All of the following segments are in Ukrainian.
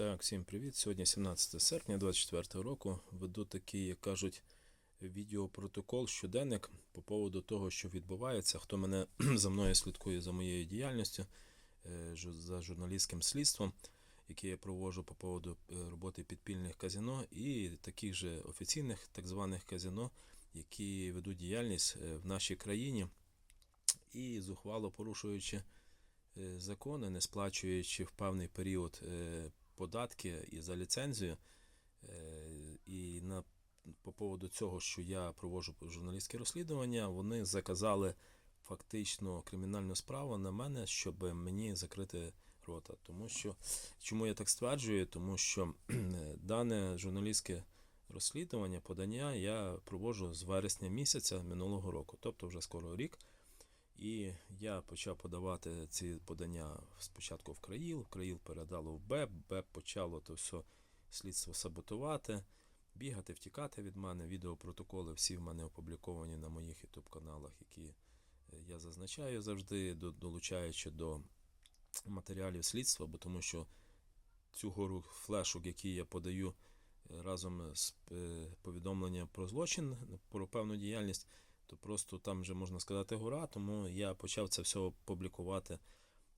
Так, всім привіт. Сьогодні 17 серпня 24 року. Веду такий, як кажуть, відеопротокол, щоденник по поводу того, що відбувається. Хто мене за мною слідкує за моєю діяльністю, е, за журналістським слідством, яке я проводжу по поводу е, роботи підпільних казино і таких же офіційних так званих казино, які ведуть діяльність е, в нашій країні і зухвало порушуючи закони, не сплачуючи в певний період податки і за ліцензію. Е, І на, по поводу цього, що я проводжу журналістське розслідування, вони заказали фактично кримінальну справу на мене, щоб мені закрити рота. Тому що чому я так стверджую? Тому що е, дане журналістське розслідування, подання я проводжу з вересня місяця минулого року, тобто вже скоро рік. І я почав подавати ці подання спочатку в Країл, Країл передало в БЕП, БЕП почало то все слідство саботувати, бігати, втікати від мене. Відеопротоколи всі в мене опубліковані на моїх ютуб каналах, які е, я зазначаю завжди, долучаючи до матеріалів слідства, бо тому що цю гору флешок, які я подаю е, разом з е, повідомленням про злочин, про певну діяльність, то просто там вже можна сказати гора, тому я почав це все публікувати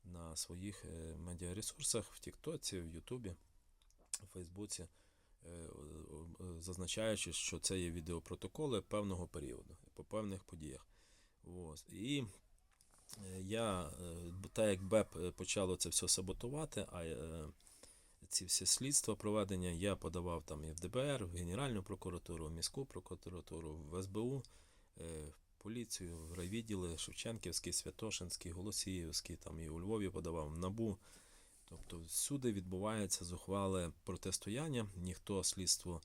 на своїх е, медіаресурсах в Тіктоці, в Ютубі, в Фейсбуці, е, зазначаючи, що це є відеопротоколи певного періоду по певних подіях. Ось. І е, я, так як БЕП почало це все саботувати, а ці всі слідства проведення я подавав там і в ДБР, в Генеральну прокуратуру, в міську прокуратуру, в СБУ, поліцію, в райвідділи Шевченківський, Святошинський, Голосіївський, там і у Львові подавав, НАБУ. Тобто всюди відбувається зухвале протистояння, ніхто слідство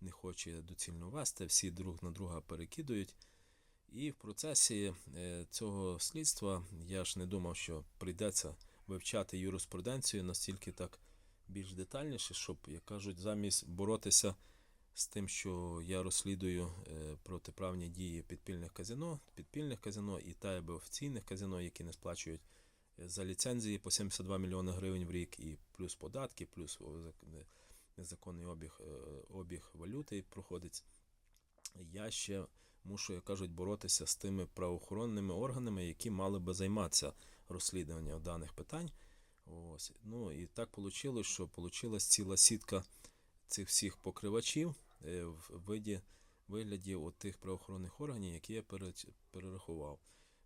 не хоче доцільно вести, всі друг на друга перекидують. І в процесі е, цього слідства я ж не думав, що прийдеться вивчати юриспруденцію настільки так більш детальніше, щоб, як кажуть, замість боротися з тим, що я розслідую е, протиправні дії підпільних казино, підпільних казино і та офіційних казино, які не сплачують е, за ліцензії по 72 мільйони гривень в рік, і плюс податки, плюс незаконний обіг, е, обіг валюти проходить. Я ще мушу, як кажуть, боротися з тими правоохоронними органами, які мали би займатися розслідуванням даних питань. Ось. Ну і так вийшло, що вийшла ціла сітка цих всіх покривачів е, в виді, вигляді от тих правоохоронних органів, які я перерахував.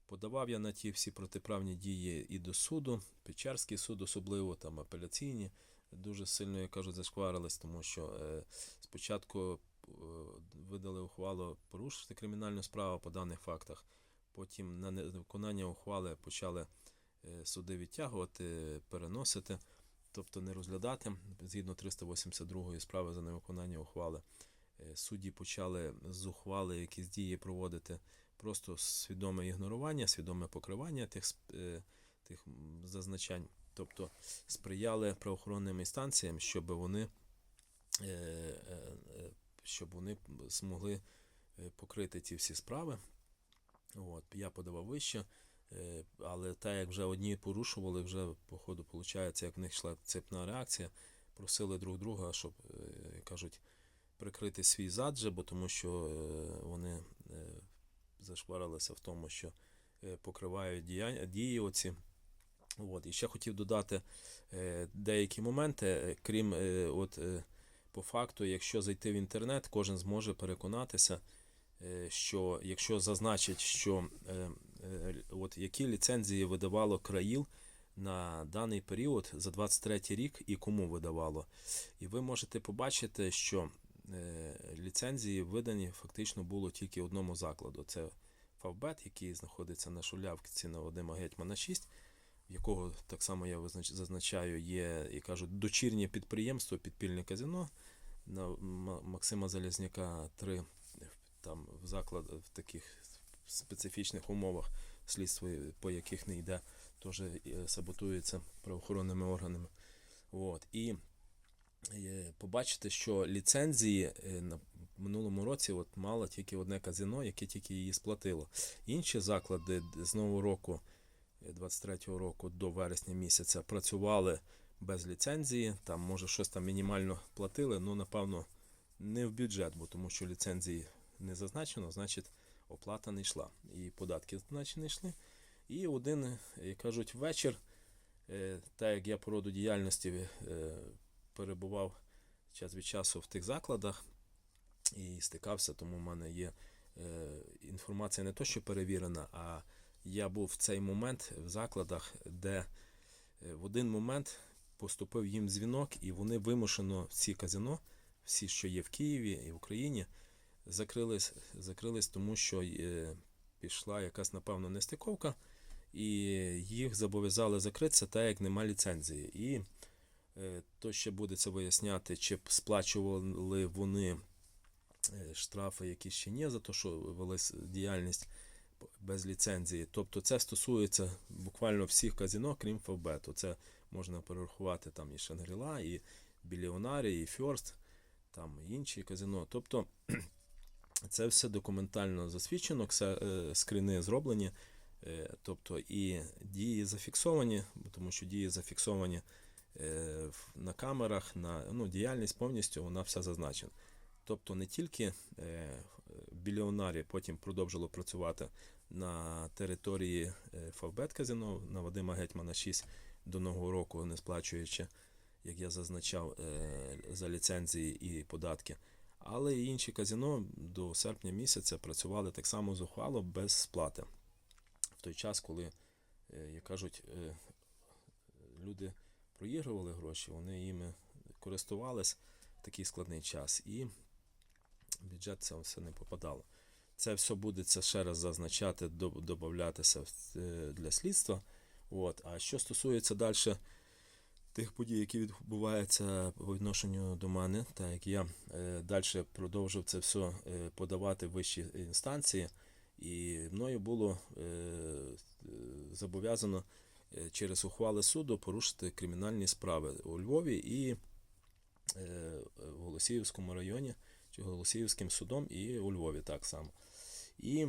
Подавав я на ті всі протиправні дії і до суду, Печерський суд, особливо там апеляційні, дуже сильно, як кажуть, зашкварились, тому що е, спочатку е, видали ухвалу порушити кримінальну справу по даних фактах. Потім на невиконання ухвали почали суди відтягувати, переносити, тобто не розглядати згідно 382 справи за невиконання ухвали. Е, Судді почали з ухвали якісь дії проводити просто свідоме ігнорування, свідоме покривання тих, е, тих зазначань, тобто сприяли правоохоронним інстанціям, щоб вони, е, щоб вони змогли покрити ті всі справи. От, я подавав вище, але так як вже одні порушували, вже по ходу виходить, як в них йшла цепна реакція, просили друг друга, щоб, е, кажуть, прикрити свій зад же, бо тому що е, вони е, зашкварилися в тому, що е, покривають діяння, дії оці. От. І ще хотів додати е, деякі моменти, е, крім е, от, е, по факту, якщо зайти в інтернет, кожен зможе переконатися, е, що якщо зазначить, що е, е, от які ліцензії видавало країл на даний період за 23 рік і кому видавало. І ви можете побачити, що е, ліцензії видані фактично було тільки одному закладу. Це Фавбет, який знаходиться на Шулявці на Вадима Гетьмана 6, в якого так само я зазначаю, є і кажуть, дочірнє підприємство, підпільне казино на Максима Залізняка 3 там в заклад в таких специфічних умовах слідство, по яких не йде, теж е, саботується правоохоронними органами. От. І е, побачите, що ліцензії е, на минулому році от мало тільки одне казино, яке тільки її сплатило. Інші заклади з нового року, е, 23-го року до вересня місяця, працювали без ліцензії. Там, може, щось там мінімально платили, ну, напевно, не в бюджет, бо тому що ліцензії не зазначено, значить, оплата не йшла. І податки, значить, не йшли. І один, е, як кажуть, вечір, е, так як я по роду діяльності е, перебував час від часу в тих закладах і стикався, тому в мене є інформація не то, що перевірена, а я був в цей момент в закладах, де в один момент поступив їм дзвінок, і вони вимушено всі казино, всі, що є в Києві і в Україні, закрились, закрились тому що е, пішла якась, напевно, нестиковка, і їх зобов'язали закритися, так як нема ліцензії. І е, то ще буде це виясняти, чи б сплачували вони е, штрафи, які ще ні, за те, що велась діяльність без ліцензії. Тобто це стосується буквально всіх казино, крім Фавбету. Це можна перерахувати там і Шангріла, і Біліонарі, і Фьорст, там і інші казино. Тобто це все документально засвідчено, е, скріни зроблені. Е, Тобто і дії зафіксовані, тому що дії зафіксовані е, на камерах, на ну, діяльність повністю вона вся зазначена. Тобто не тільки біліонарі потім продовжило працювати на території Фавбет казино на Вадима Гетьмана 6 до Нового року, не сплачуючи, як я зазначав, за ліцензії і податки. Але і інші казино до серпня місяця працювали так само зухвало без сплати. В той час, коли, е, як кажуть, е, люди проігрували гроші, вони їми користувались в такий складний час, і бюджет це все не попадало. Це все буде це ще раз зазначати, додатися е, для слідства. От. А що стосується далі тих подій, які відбуваються по відношенню до мене, так як я е, далі продовжив це все е, подавати в вищі інстанції, і мною було е, зобов'язано через ухвали суду порушити кримінальні справи у Львові і в Голосіївському районі, чи Голосіївським судом, і у Львові так само. І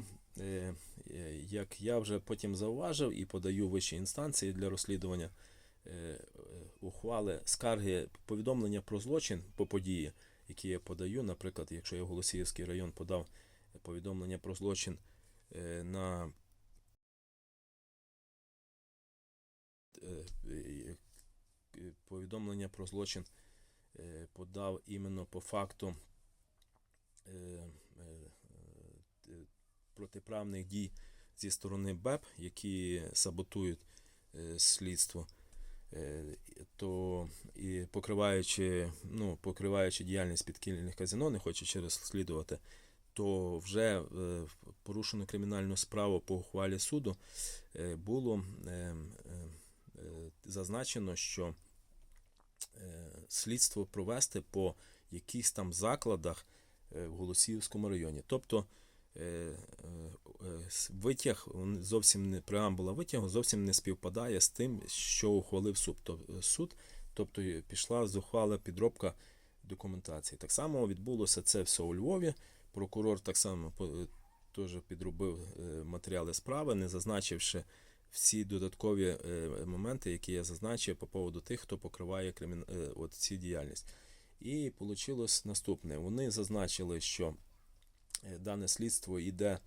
як я вже потім зауважив і подаю вищі інстанції для розслідування ухвали, скарги, повідомлення про злочин по події, які я подаю, наприклад, якщо я в Голосіївський район подав повідомлення про злочин е, на е, е, е, повідомлення про злочин е, подав іменно по факту е, е, е, протиправних дій зі сторони БЕП, які саботують е, слідство, е, то і покриваючи, ну, покриваючи діяльність підкільних казино, не хочучи розслідувати, то вже е, порушено кримінальну справу по ухвалі суду е, було е, е, е, зазначено, що е, слідство провести по якихось там закладах е, в Голосіївському районі. Тобто е, е, е, витяг зовсім не преамбула витягу зовсім не співпадає з тим, що ухвалив суд. Тобто е, пішла зухвала підробка документації. Так само відбулося це все у Львові. Прокурор так само е, теж підробив е, матеріали справи, не зазначивши всі додаткові е, моменти, які я зазначив по поводу тих, хто покриває кримін... е, от ці діяльність. І вийшло наступне. Вони зазначили, що е, дане слідство йде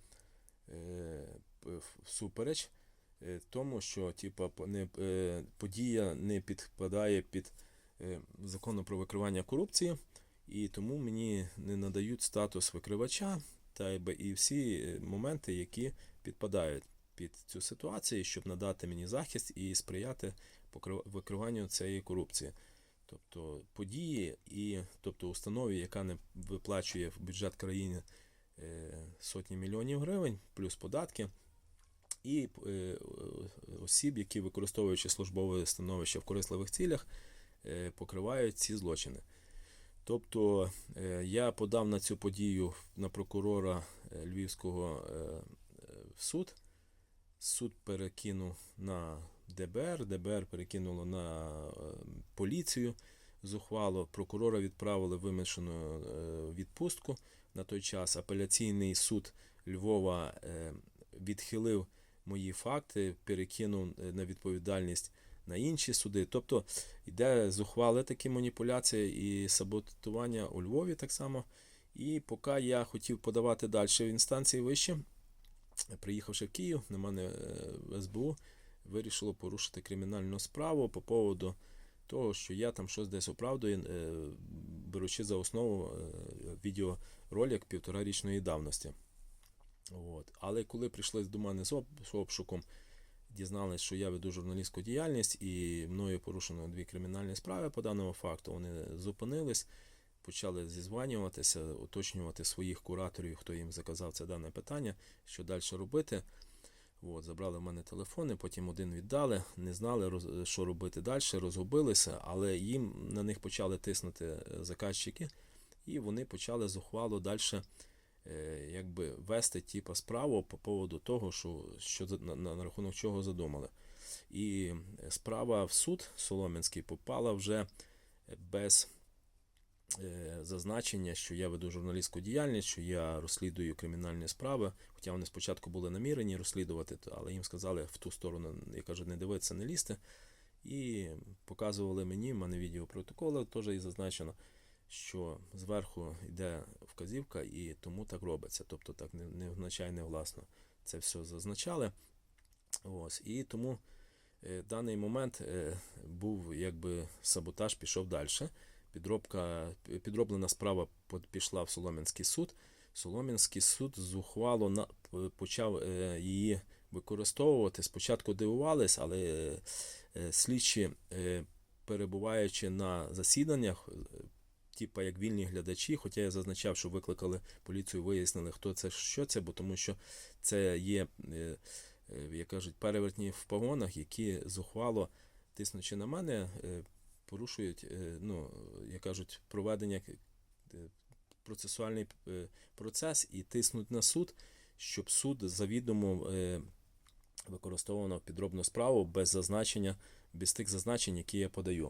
е, всупереч е, тому, що типа, не, е, подія не підпадає під е, закону про викривання корупції, і тому мені не надають статус викривача та і всі е, моменти, які підпадають під цю ситуацію, щоб надати мені захист і сприяти викриванню цієї корупції. Тобто події і тобто установі, яка не виплачує в бюджет країни е, сотні мільйонів гривень, плюс податки, і е, осіб, які використовуючи службове становище в корисливих цілях, е, покривають ці злочини. Тобто е, я подав на цю подію на прокурора е, Львівського е, е, в суд. Суд перекинув на ДБР, ДБР перекинуло на е, поліцію. Зухвало прокурора відправили вимушену е, відпустку на той час. Апеляційний суд Львова е, відхилив мої факти, перекинув е, на відповідальність на інші суди. Тобто йде зухвали такі маніпуляції і саботування у Львові так само. І поки я хотів подавати далі в інстанції вище, приїхавши в Київ, на мене е, в СБУ вирішило порушити кримінальну справу по поводу того, що я там щось десь оправдую, е, беручи за основу е, відеоролик півторарічної давності. От. Але коли прийшли до мене з обшуком, дізналися, що я веду журналістську діяльність і мною порушено дві кримінальні справи по даному факту, вони зупинились, почали зізванюватися, уточнювати своїх кураторів, хто їм заказав це дане питання, що далі робити. От, забрали в мене телефони, потім один віддали, не знали, що робити далі, розгубилися, але їм на них почали тиснути е, заказчики, і вони почали зухвало далі е, якби вести типа справу по поводу того, що, що на, на, рахунок чого задумали. І е, справа в суд Солом'янський попала вже без зазначення, що я веду журналістську діяльність, що я розслідую кримінальні справи. Хоча вони спочатку були намірені розслідувати, але їм сказали в ту сторону, я кажу, не дивитися, не лізти. І показували мені, в мене відеопротоколи теж і зазначено, що зверху йде вказівка, і тому так робиться. Тобто так не, не означає не власно. Це все зазначали. Ось. І тому е, даний момент е, був якби саботаж пішов далі. Підробка, підроблена справа по- пішла в Солом'янський суд. Солом'янський суд зухвало на, почав е, її використовувати. Спочатку дивувались, але е, слідчі, е, перебуваючи на засіданнях, типа як вільні глядачі, хоча я зазначав, що викликали поліцію, вияснили, хто це, що це, бо тому що це є, як кажуть, перевертні в погонах, які зухвало, тиснучи на мене, порушують, е, ну, як кажуть, проведення е, процесуальний е, процес і тиснуть на суд, щоб суд завідомо використовував підробну справу без зазначення, без тих зазначень, які я подаю.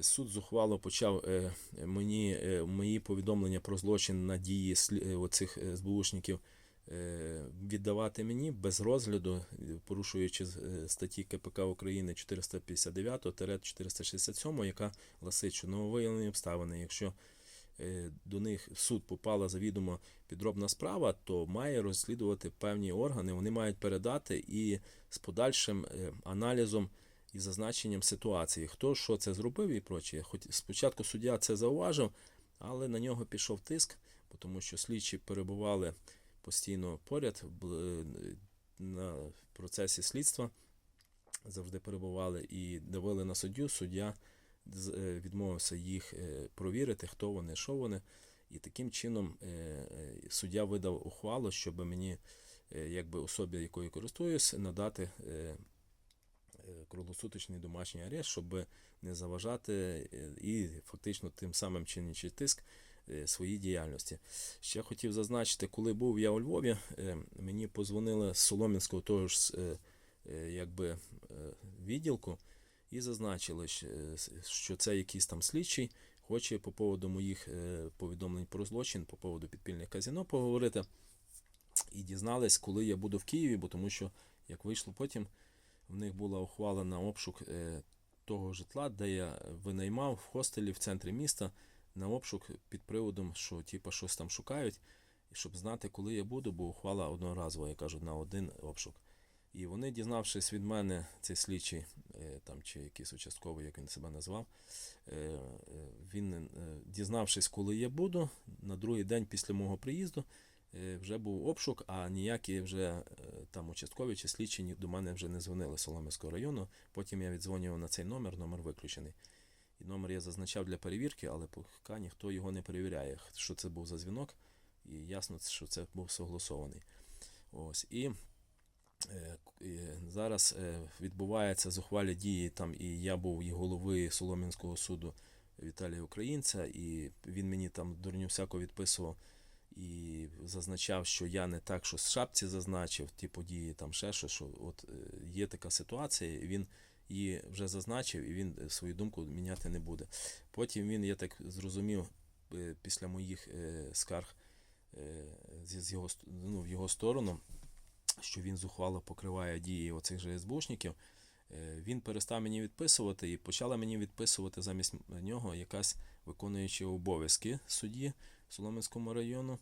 Суд зухвало почав мені мої повідомлення про злочин на дії оцих СБУшників віддавати мені без розгляду, е, порушуючи е, статті КПК України 459-467, яка гласить, що нововиявлені обставини, якщо е, до них суд попала завідомо підробна справа, то має розслідувати певні органи. Вони мають передати і з подальшим е, аналізом і зазначенням ситуації, хто що це зробив і прочее. Хоч спочатку суддя це зауважив, але на нього пішов тиск, тому що слідчі перебували постійно поряд е, на процесі слідства, завжди перебували і давили на суддю. Суддя е, відмовився їх е, провірити, хто вони, що вони. І таким чином суддя видав ухвалу, щоб мені, якби особі, якою користуюсь, надати круглосуточний домашній арешт, щоб не заважати і фактично тим самим чинячи тиск своїй діяльності. Ще хотів зазначити, коли був я у Львові, е, мені позвонили з Солом'янського того ж е, е, якби, е, відділку і зазначили, е, що це якийсь там слідчий, хоче по поводу моїх е, повідомлень про злочин, по поводу підпільних казино поговорити. І дізнались, коли я буду в Києві, бо тому що, як вийшло потім, в них була ухвала на обшук е, того житла, де я винаймав в хостелі в центрі міста на обшук під приводом, що типа щось там шукають, щоб знати, коли я буду, бо ухвала одноразова, я кажу, на один обшук. І вони, дізнавшись від мене, цей слідчий, е, там чи якийсь участковий, як він себе назвав, е, е, він, дізнавшись, коли я буду, на другий день після мого приїзду, вже був обшук, а ніякі вже там участкові чи слідчі до мене вже не дзвонили з Солом'янського району. Потім я віддзвонював на цей номер, номер виключений. І номер я зазначав для перевірки, але поки ніхто його не перевіряє, що це був за дзвінок, і ясно, що це був согласований. Ось. І Е, Зараз е, відбуваються зухвалі дії. Там і я був і голови Солом'янського суду Віталія Українця, і він мені там дурню всяко відписував і зазначав, що я не так, що з шапці зазначив ті події, там ще що, що от е, є така ситуація, і він її вже зазначив, і він е, свою думку міняти не буде. Потім він, я так зрозумів, е, після моїх е, скарг з його, ну, в його сторону що він зухвало покриває дії оцих же СБУшників, Він перестав мені відписувати і почала мені відписувати замість нього якась виконуюча обов'язки судді Солом'янському району,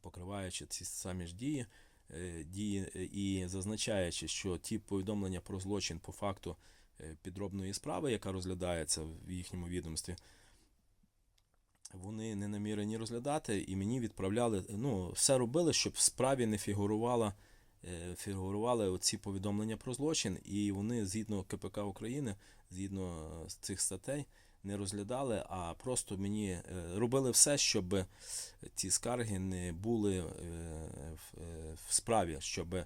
покриваючи ці самі ж дії, дії е, і зазначаючи, що ті повідомлення про злочин по факту е, підробної справи, яка розглядається в їхньому відомстві, вони не намірені розглядати, і мені відправляли, ну, все робили, щоб в справі не фігурувала, е, фігурували оці повідомлення про злочин, і вони згідно КПК України, згідно е, цих статей, не розглядали, а просто мені е, робили все, щоб ці скарги не були е, в, е, справі, щоб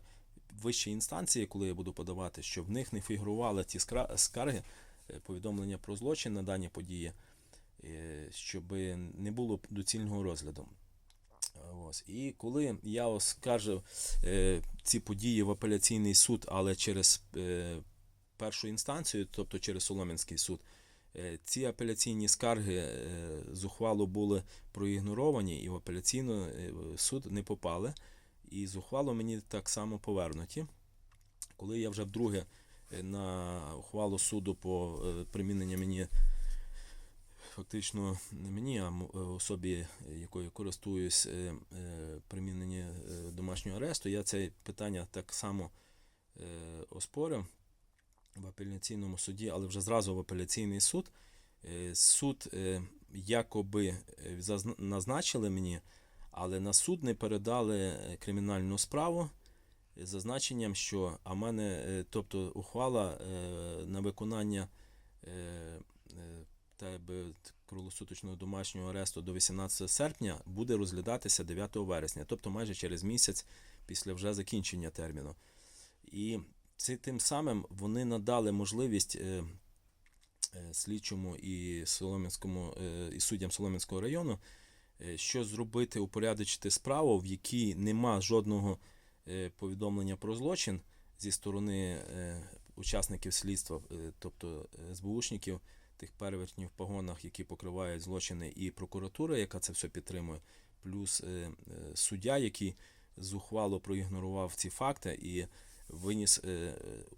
вищі інстанції, коли я буду подавати, щоб в них не фігурували ті скарги, повідомлення про злочин на дані події, щоб не було доцільного розгляду. Ось. І коли я оскаржив ці події в апеляційний суд, але через першу інстанцію, тобто через Солом'янський суд, ці апеляційні скарги е, зухвало були проігноровані і в апеляційний е, суд не попали. І зухвало мені так само повернуті. Коли я вже вдруге е, на ухвалу суду по е, примінення мені фактично не мені, а е, особі, якою користуюсь е, е, примінення е, домашнього аресту, я це питання так само е, оспорив в апеляційному суді, але вже зразу в апеляційний суд. Е, Суд е, якоби е, назначили мені, але на суд не передали кримінальну справу з зазначенням, що а мене, тобто ухвала на виконання круглосуточного домашнього аресту до 18 серпня буде розглядатися 9 вересня, тобто майже через місяць після вже закінчення терміну. І це тим самим вони надали можливість е, е, слідчому і Солом'янському е, і суддям Солом'янського району, що зробити, упорядочити справу, в якій нема жодного повідомлення про злочин зі сторони учасників слідства, тобто СБУшників, тих перевертнів в погонах, які покривають злочини, і прокуратура, яка це все підтримує, плюс суддя, який зухвало проігнорував ці факти і виніс е,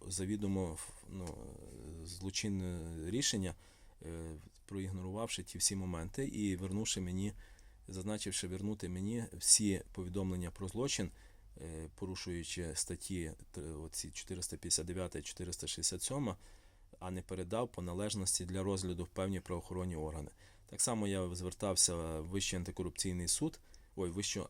завідомо ну, злочинне рішення, е, проігнорувавши ті всі моменти і вернувши мені, зазначивши вернути мені всі повідомлення про злочин, е, порушуючи статті оці 459 і 467, а не передав по належності для розгляду в певні правоохоронні органи. Так само я звертався в Вищий антикорупційний суд, ой, Вищу,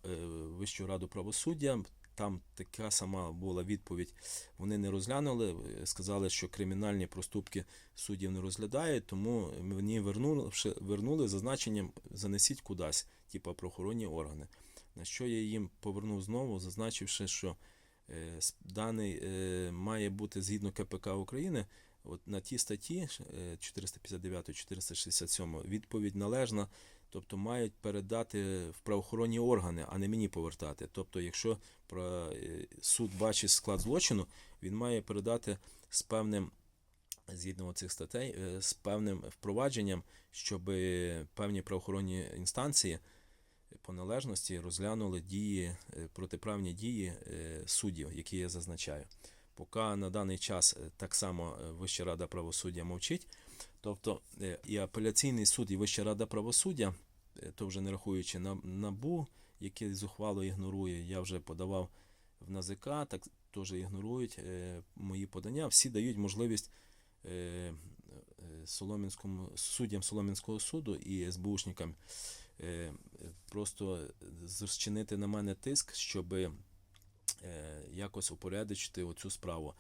Вищу раду правосуддя. Там така сама була відповідь. Вони не розглянули, е, сказали, що кримінальні проступки суддів не розглядають, тому мені вернули, вернули зазначенням занесіть кудись, типа правоохоронні органи. На що я їм повернув знову, зазначивши, що е, даний е, має бути згідно КПК України. От на ті статті е, 459 467 відповідь належна, тобто мають передати в правоохоронні органи, а не мені повертати. Тобто, якщо е, суд бачить склад злочину, він має передати з певним згідно цих статей, е, з певним впровадженням, щоб певні правоохоронні інстанції по належності розглянули дії, е, протиправні дії суддів, які я зазначаю. Поки на даний час так само Вища рада правосуддя мовчить. Тобто е, і апеляційний суд, і Вища рада правосуддя, е, то вже не рахуючи на НАБУ, яке зухвало ігнорує, я вже подавав в НАЗК, так теж ігнорують е, мої подання. Всі дають можливість е, суддям Солом'янського суду і СБУшникам просто зчинити на мене тиск, щоб якось упорядочити оцю справу.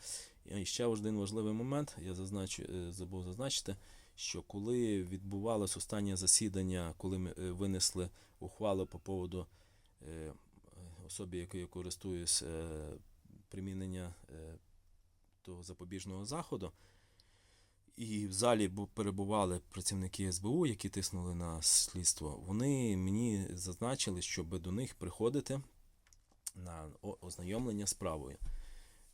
І ще один важливий момент, я зазначу, е, забув зазначити, що коли відбувалось останнє засідання, коли ми е, винесли ухвалу по поводу е, особі, якою користуюсь, примінення того запобіжного заходу, і в залі перебували працівники СБУ, які тиснули на слідство, вони мені зазначили, щоб до них приходити на ознайомлення справою.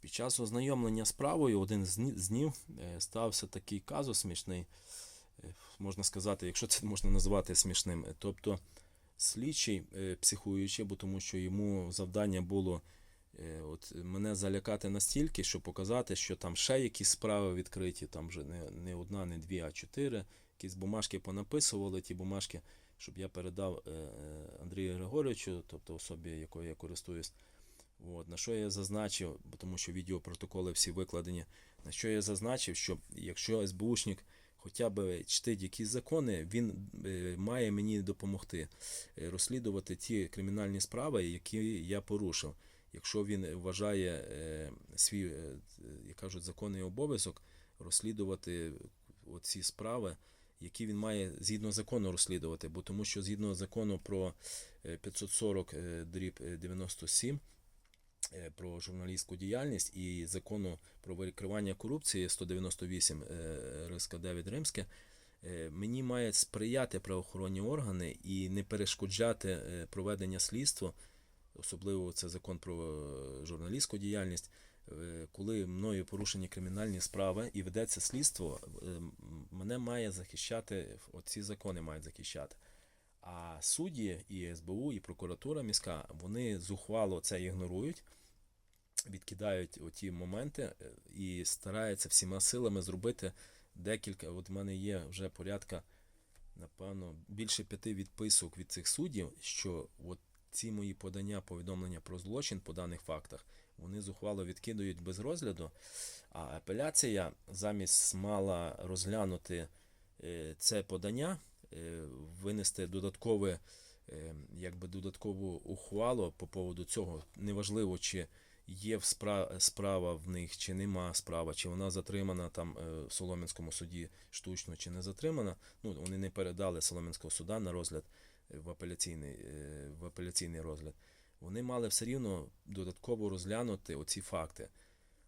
Під час ознайомлення справою один з днів е, стався такий казус смішний, е, можна сказати, якщо це можна назвати смішним. Тобто слідчий, е, психуючи, бо тому що йому завдання було от мене залякати настільки, щоб показати, що там ще якісь справи відкриті, там вже не, не одна, не дві, а чотири. Якісь бумажки понаписували, ті бумажки, щоб я передав Андрію Григоровичу, тобто особі, якою я користуюсь. От, на що я зазначив, тому що відеопротоколи всі викладені, на що я зазначив, що якщо СБУшник хоча б чтить якісь закони, він е, має мені допомогти е, розслідувати ті кримінальні справи, які я порушив. Якщо він вважає е, свій, як кажуть, законний обов'язок розслідувати оці справи, які він має згідно закону розслідувати, бо тому що згідно закону про е, 540 е, дріб е, 97 е, про журналістську діяльність і закону про викривання корупції 198 е, РСК 9 Римське, е, мені мають сприяти правоохоронні органи і не перешкоджати е, проведення слідства, особливо це закон про е, журналістську діяльність. е, Коли мною порушені кримінальні справи і ведеться слідство, е, мене має захищати, оці закони мають захищати. А судді і СБУ, і прокуратура міська, вони зухвало це ігнорують, відкидають оті моменти е, і стараються всіма силами зробити декілька. От в мене є вже порядка, напевно, більше п'яти відписок від цих суддів, що от ці мої подання, повідомлення про злочин по даних фактах, вони зухвало відкидують без розгляду. А апеляція замість мала розглянути е, це подання, е, винести додаткове, якби додаткову ухвалу по поводу цього. Неважливо, чи є спра- справа в них, чи нема справа, чи вона затримана там е, в Солом'янському суді штучно, чи не затримана. Ну, вони не передали Солом'янського суда на розгляд е, в апеляційний, е, в апеляційний розгляд. Вони мали все рівно додатково розглянути оці факти.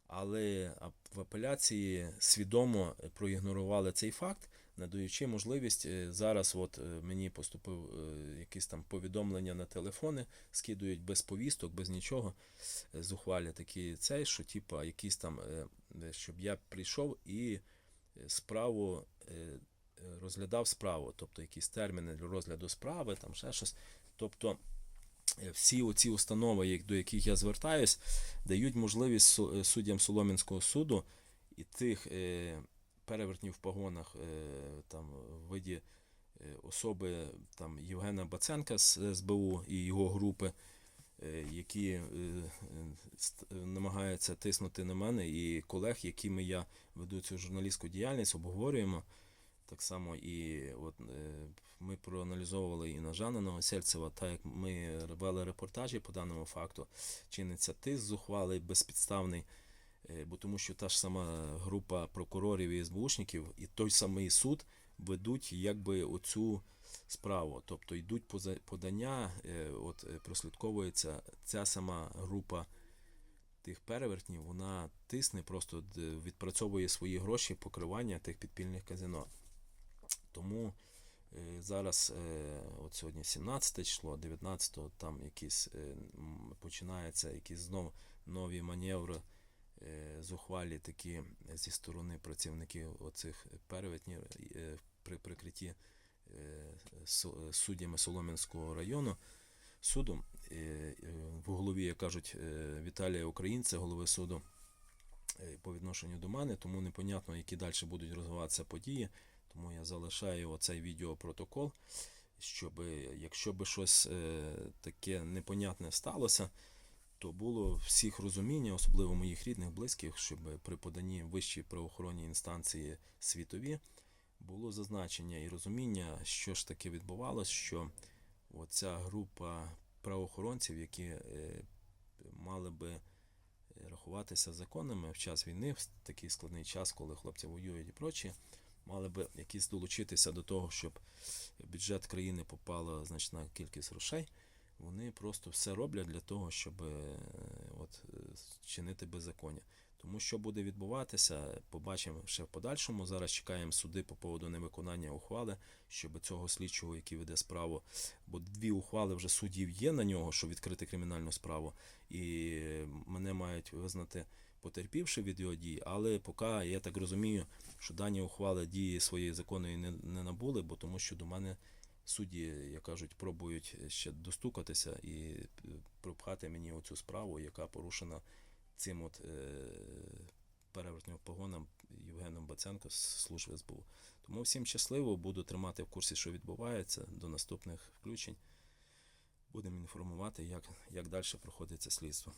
Але в апеляції свідомо проігнорували цей факт, надаючи можливість е, зараз. От е, мені поступив е, якісь там повідомлення на телефони, скидують без повісток, без нічого. Зухвалі такі цей, що типа якісь там, щоб я прийшов і справу розглядав справу, тобто якісь терміни для розгляду справи, там ще щось. Тобто всі оці установи, до яких я звертаюсь, дають можливість суддям Солом'янського суду і тих е, перевертнів в погонах е, там, в виді е, особи там, Євгена Баценка з СБУ і його групи, е, які е, е, е, намагаються тиснути на мене і колег, якими я веду цю журналістську діяльність, обговорюємо. Так само і от, е, ми проаналізовували і на Жана Новосельцева, так як ми робили репортажі по даному факту, чиниться тиск зухвалий, безпідставний, е, бо тому що та ж сама група прокурорів і СБУшників і той самий суд ведуть якби оцю справу. Тобто йдуть подання, е, от е, прослідковується ця сама група тих перевертнів, вона тисне, просто відпрацьовує свої гроші покривання тих підпільних казино. Тому е, зараз, е, от сьогодні 17 число, 19 там якісь е, починаються якісь знов нові маневри е, зухвалі такі зі сторони працівників оцих перевертнів е, при прикритті е, суддями Солом'янського району суду. Е, е, В голові, як кажуть, е, Віталія Українця, голови суду е, по відношенню до мене, тому непонятно, які далі будуть розвиватися події. Тому я залишаю оцей відеопротокол, щоб якщо би щось е, таке непонятне сталося, то було всіх розуміння, особливо моїх рідних, близьких, щоб при поданні вищій правоохоронній інстанції світові було зазначення і розуміння, що ж таке відбувалось, що оця група правоохоронців, які е, мали би е, рахуватися законами в час війни, в такий складний час, коли хлопці воюють і прочі, мали би якісь долучитися до того, щоб бюджет країни попала значна кількість грошей. Вони просто все роблять для того, щоб е, от, е, чинити беззаконня. Тому що буде відбуватися, побачимо ще в подальшому. Зараз чекаємо суди по поводу невиконання ухвали, щоб цього слідчого, який веде справу, бо дві ухвали вже суддів є на нього, щоб відкрити кримінальну справу, і мене мають визнати потерпівши від його дій, але поки я так розумію, що дані ухвали дії своєї законної не набули, бо тому що до мене судді, як кажуть, пробують ще достукатися і е, пропхати мені оцю справу, яка порушена цим от е, перевертним погонам Євгеном Баценко з служби СБУ. Тому всім щасливо, буду тримати в курсі, що відбувається. До наступних включень будемо інформувати, як, як далі проходить це слідство.